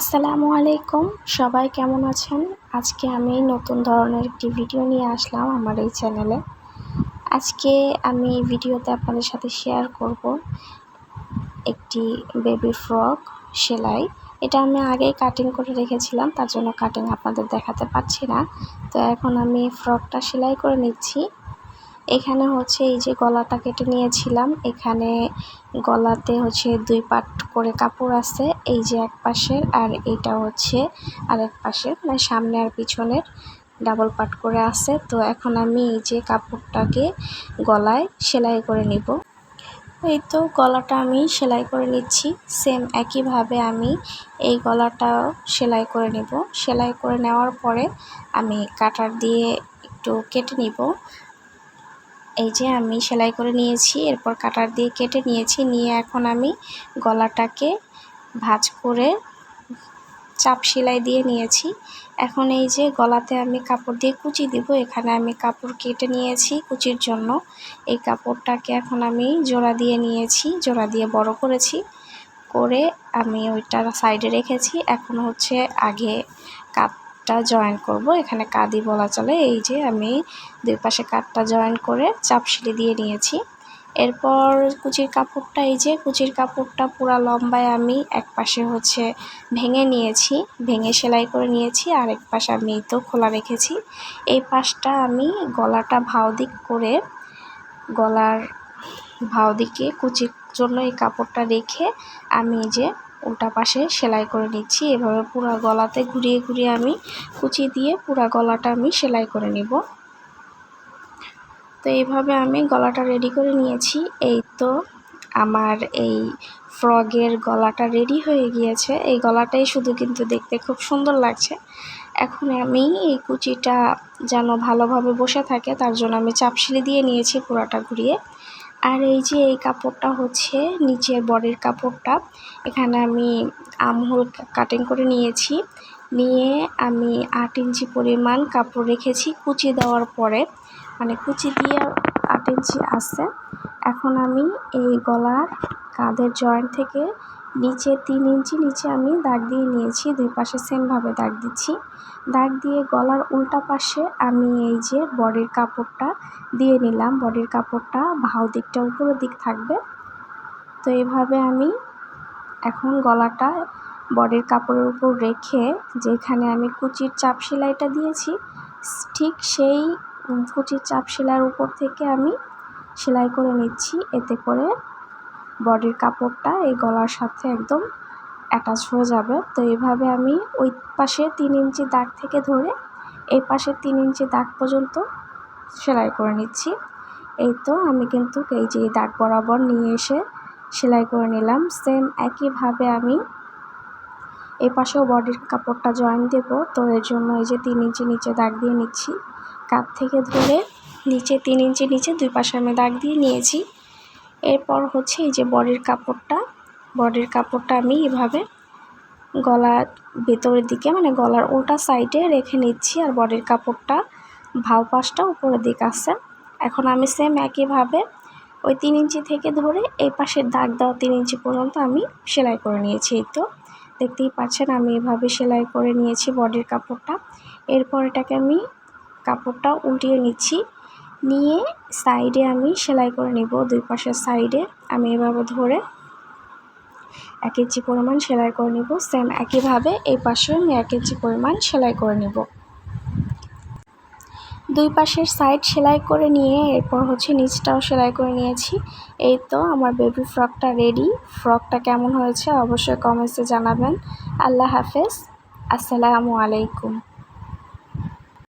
আসসালামু আলাইকুম। সবাই কেমন আছেন? আজকে আমি নতুন ধরনের একটি ভিডিও নিয়ে আসলাম আমার এই চ্যানেলে। আজকে আমি এই ভিডিওতে আপনাদের সাথে শেয়ার করব একটি বেবি ফ্রক সেলাই। এটা আমি আগেই কাটিং করে রেখেছিলাম, তার জন্য কাটিং আপনাদের দেখাতে পারছি না। তো এখন আমি ফ্রকটা সেলাই করে নিচ্ছি। এখানে হচ্ছে এই যে গলাটা কেটে নিয়েছিলাম। এখানে গলাতে হচ্ছে দুই পাট করে কাপড় আছে, এই যে এক পাশের আর এইটা হচ্ছে আরেক পাশের মানে সামনে আর পিছনের ডাবল পাট করে আছে। তো এখন আমি এই যে কাপড়টাকে গলায় সেলাই করে নিব। এই তো গলাটা আমি সেলাই করে নিচ্ছি। সেম একইভাবে আমি এই গলাটাও সেলাই করে নেব। সেলাই করে নেওয়ার পরে আমি কাটার দিয়ে একটু কেটে নিব। এই যে আমি সেলাই করে নিয়েছি, এরপর কাটার দিয়ে কেটে নিয়েছি, নিয়ে এখন আমি গলাটাকে ভাঁজ করে চাপ সেলাই দিয়ে নিয়েছি। এখন এই যে গলাতে আমি কাপড় দিয়ে কুচি দিব, এখানে আমি কাপড় কেটে নিয়েছি কুচির জন্য। এই কাপড়টাকে এখন আমি জোড়া দিয়ে নিয়েছি, জোড়া দিয়ে বড় করেছি, করে আমি ওইটা সাইডে রেখেছি। এখন হচ্ছে আগে কাপ কাঠটা জয়েন করব। এখানে কাদি বলা চলে, এই যে আমি দুই পাশে কাঠটা জয়েন করে চাপ সিঁড়ি দিয়ে নিয়েছি। এরপর কুচির কাপড়টা, এই যে কুচির কাপড়টা পুরা লম্বায় আমি এক পাশে হচ্ছে ভেঙে নিয়েছি, ভেঙে সেলাই করে নিয়েছি, আর এক পাশে আমি তো খোলা রেখেছি। এই পাশটা আমি গলাটা ভাও দিক করে, গলার ভাও দিকে কুচির জন্য এই কাপড়টা রেখে আমি যে উল্টা পাশে সেলাই করে নিচ্ছি। এভাবে পুরো গলাতে ঘুরিয়ে ঘুরিয়ে আমি কুচি দিয়ে পুরো গলাটা আমি সেলাই করে নিব। তো এইভাবে আমি গলাটা রেডি করে নিয়েছি। এই তো আমার এই ফ্রগের গলাটা রেডি হয়ে গিয়েছে। এই গলাটাই শুধু কিন্তু দেখতে খুব সুন্দর লাগছে। এখন আমি এই কুচিটা যেন ভালোভাবে বসে থাকে, তার জন্য আমি চাপশিলি দিয়ে নিয়েছি পুরাটা ঘুরিয়ে। আর এই যে এই কাপড়টা হচ্ছে নিচের বডির কাপড়টা, এখানে আমি আমহুল কাটিং করে নিয়েছি। নিয়ে আমি আট ইঞ্চি পরিমাণ কাপড় রেখেছি কুচি দেওয়ার পরে মানে কুচি দিয়ে আট ইঞ্চি আছে। এখন আমি এই গলার কাঁধের জয়েন্ট থেকে নিচে তিন ইঞ্চি নিচে আমি দাগ দিয়ে নিয়েছি, দুই পাশে সেমভাবে দাগ দিচ্ছি। দাগ দিয়ে গলার উল্টা পাশে আমি এই যে বডির কাপড়টা দিয়ে নিলাম। বডির কাপড়টা ভাও দিকটা উপরের দিক থাকবে। তো এইভাবে আমি এখন গলাটা বডির কাপড়ের উপর রেখে যেখানে আমি কুচির চাপ সেলাইটা দিয়েছি, ঠিক সেই কুচির চাপ সেলাইয়ের উপর থেকে আমি সেলাই করে নিচ্ছি। এতে করে বডির কাপড়টা এই গলার সাথে একদম অ্যাটাচ হয়ে যাবে। তো এইভাবে আমি ওই পাশে তিন ইঞ্চি দাগ থেকে ধরে এই পাশে তিন ইঞ্চি দাগ পর্যন্ত সেলাই করে নিচ্ছি। এই তো আমি কিন্তু এই যে দাগ বরাবর নিয়ে এসে সেলাই করে নিলাম। সেম একইভাবে আমি এই পাশেও বডির কাপড়টা জয়েন দেব। তো এর জন্য এই যে তিন ইঞ্চি নিচে দাগ দিয়ে নিচ্ছি। কাপ থেকে ধরে নিচে তিন ইঞ্চি নিচে দুই পাশে আমি দাগ দিয়ে নিয়েছি। এরপর হচ্ছে এই যে বডির কাপড়টা। বডির কাপড়টা আমি এভাবে গলার ভেতরের দিকে মানে গলার উল্টা সাইডে রেখে নিচ্ছি আর বডির কাপড়টা ভাও পাশটা উপরের দিকে আছে। এখন আমি সেম একইভাবে ওই তিন ইঞ্চি থেকে ধরে এই পাশের দাগ দেওয়া তিন ইঞ্চি পর্যন্ত আমি সেলাই করে নিয়েছি এই তো। দেখতেই পাচ্ছেন আমি এভাবে সেলাই করে নিয়েছি বডির কাপড়টা। এরপর এটাকে আমি কাপড়টা উল্টিয়ে নিচ্ছি। নিয়ে সাইডে আমি সেলাই করে নিব, দুই পাশের সাইডে। আমি এভাবে ধরে এক ইঞ্চি পরিমাণ সেলাই করে নিব সেম একইভাবে এই পাশে আমি এক ইঞ্চি পরিমাণ সেলাই করে নিব। দুই পাশের সাইড সেলাই করে নিয়ে এরপর হচ্ছে নিচটাও সেলাই করে নিয়েছি। এই তো আমার বেবি ফ্রকটা রেডি ফ্রকটা কেমন হয়েছে অবশ্যই কমেন্টসে জানাবেন। আল্লাহ হাফেজ। আসসালামু আলাইকুম।